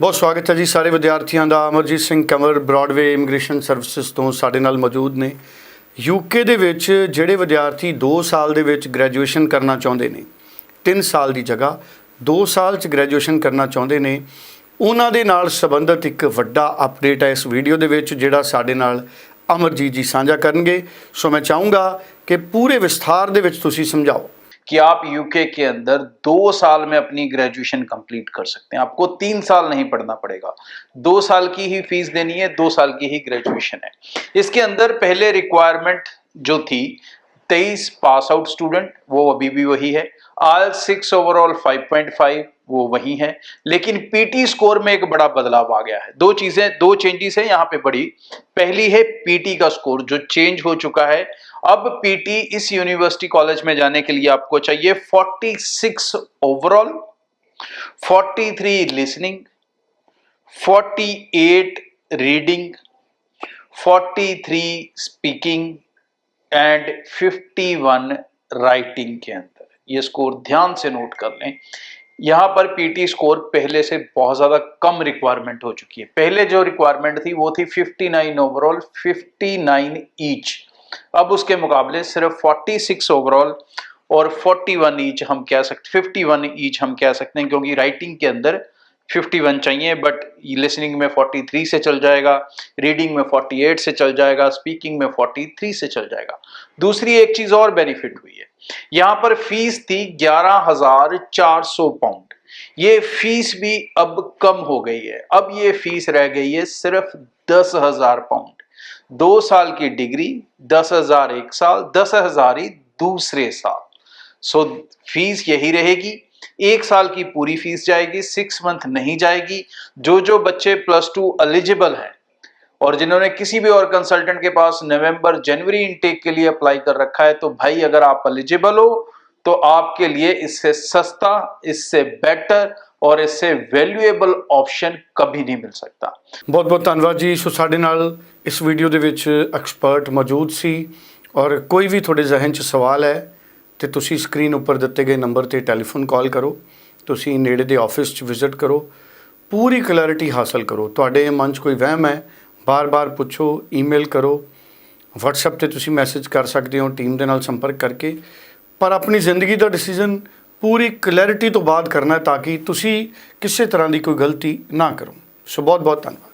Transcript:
ਬਹੁਤ ਸਵਾਗਤ ਹੈ ਜੀ ਸਾਰੇ ਵਿਦਿਆਰਥੀਆਂ ਦਾ। Amarjit Singh Kanwar Broadway immigration services ਤੋਂ ਸਾਡੇ ਨਾਲ ਮੌਜੂਦ ਨੇ। ਯੂਕੇ ਦੇ ਵਿੱਚ ਜਿਹੜੇ ਵਿਦਿਆਰਥੀ 2 ਸਾਲ ਦੇ ਵਿੱਚ ਗ੍ਰੈਜੂਏਸ਼ਨ ਕਰਨਾ ਚਾਹੁੰਦੇ ਨੇ 3 ਸਾਲ ਦੀ ਜਗ੍ਹਾ 2 ਸਾਲ ਚ ਗ੍ਰੈਜੂਏਸ਼ਨ ਕਰਨਾ ਚਾਹੁੰਦੇ ਨੇ, ਉਹਨਾਂ ਦੇ ਨਾਲ ਸੰਬੰਧਿਤ ਇੱਕ ਵੱਡਾ ਅਪਡੇਟ ਹੈ ਇਸ ਵੀਡੀਓ ਦੇ ਵਿੱਚ, ਜਿਹੜਾ ਸਾਡੇ ਨਾਲ ਅਮਰਜੀਤ ਜੀ ਸਾਂਝਾ ਕਰਨਗੇ। ਸੋ ਮੈਂ ਚਾਹੂੰਗਾ ਕਿ ਪੂਰੇ ਵਿਸਥਾਰ ਦੇ ਵਿੱਚ ਤੁਸੀਂ ਸਮਝਾਓ। कि आप यूके के अंदर दो साल में अपनी ग्रेजुएशन कंप्लीट कर सकते हैं। आपको तीन साल नहीं पढ़ना पड़ेगा। दो साल की ही फ़ीस देनी है, दो साल की ही ग्रेजुएशन है। इसके अंदर पहले रिक्वायरमेंट जो थी, तेईस पास आउट स्टूडेंट, वो अभी भी वही है। आल सिक्स ओवरऑल 5.5 वो वही है। लेकिन पीटी स्कोर में एक बड़ा बदलाव आ गया है। दो चीज़ें, दो चेंजेस है यहाँ पे बड़ी। पहली है पीटी का स्कोर जो चेंज हो चुका है। अब पीटी इस यूनिवर्सिटी कॉलेज में जाने के लिए आपको चाहिए 46 overall 43 listening 48 reading 43 speaking and 51 writing के अंदर। ये स्कोर ध्यान से नोट कर लें। यहाँ पर पीटी स्कोर पहले से बहुत ज़्यादा कम रिक्वायरमेंट हो चुकी है। पहले जो रिक्वायरमेंट थी, वो थी 59 ओवरऑल 59 ईच अब उसके मुकाबले सिर्फ़ 46 ओवरऑल और 41 ईच हम कह सकते 51 ईच हम कह सकते हैं, क्योंकि राइटिंग के अंदर 51 चाहिए बट लिसनिंग में 43 से चल जाएगा रीडिंग में 48 से चल जाएगा स्पीकिंग में 43 से चल जाएगा। दूसरी एक चीज़ और बेनिफिट हुई है। यहाँ पर फ़ीस थी 11,400 पाउंड ये फ़ीस भी अब कम हो गई है। अब ये फ़ीस रह गई है सिर्फ़ दस हज़ार पाउंड दो साल की डिग्री दस हज़ार एक साल दस हज़ार ही दूसरे साल। सो so, फ़ीस यही रहेगी। एक साल की पूरी फीस जाएगी सिक्स मंथ नहीं जाएगी जो जो बच्चे प्लस टू एलिजिबल हैं और जिन्होंने किसी भी और कंसल्टेंट के पास नवंबर जनवरी इनटेक के लिए अप्लाई कर रखा है तो भाई अगर आप एलिजिबल हो तो आपके लिए इससे सस्ता इससे बेटर और इससे वैल्यूएबल ऑप्शन कभी नहीं मिल सकता ਬਹੁਤ ਬਹੁਤ ਧੰਨਵਾਦ ਜੀ ਸੋ ਸਾਡੇ ਨਾਲ ਇਸ ਵੀਡੀਓ ਦੇ ਵਿੱਚ ਐਕਸਪਰਟ ਮੌਜੂਦ ਸੀ ਔਰ ਕੋਈ ਵੀ ਤੁਹਾਡੇ ਜ਼ਿਹਨ 'ਚ ਸਵਾਲ ਹੈ ਤੇ ਤੁਸੀਂ ਸਕਰੀਨ ਉੱਪਰ ਦਿੱਤੇ ਗਏ ਨੰਬਰ ਤੇ ਟੈਲੀਫੋਨ ਕਾਲ ਕਰੋ, ਤੁਸੀਂ ਨੇੜੇ ਦੇ ਆਫਿਸ 'ਚ ਵਿਜ਼ਿਟ ਕਰੋ, ਪੂਰੀ ਕਲੈਰਿਟੀ ਹਾਸਲ ਕਰੋ। ਤੁਹਾਡੇ ਮਨ 'ਚ ਕੋਈ ਵਹਿਮ ਹੈ, ਬਾਰ-ਬਾਰ ਪੁੱਛੋ ਈਮੇਲ ਕਰੋ, WhatsApp ਤੇ ਤੁਸੀਂ ਮੈਸੇਜ ਕਰ ਸਕਦੇ ਹੋ ਟੀਮ ਦੇ ਨਾਲ ਸੰਪਰਕ ਕਰਕੇ। ਪਰ ਆਪਣੀ ਜ਼ਿੰਦਗੀ ਦਾ ਡਿਸੀਜਨ ਪੂਰੀ ਕਲੈਰਿਟੀ ਤੋਂ ਬਾਅਦ ਕਰਨਾ ਹੈ ਤਾਂ ਕਿ ਤੁਸੀਂ ਕਿਸੇ ਤਰ੍ਹਾਂ ਦੀ ਕੋਈ ਗਲਤੀ ਨਾ ਕਰੋ। ਸੋ ਬਹੁਤ ਬਹੁਤ ਧੰਨਵਾਦ।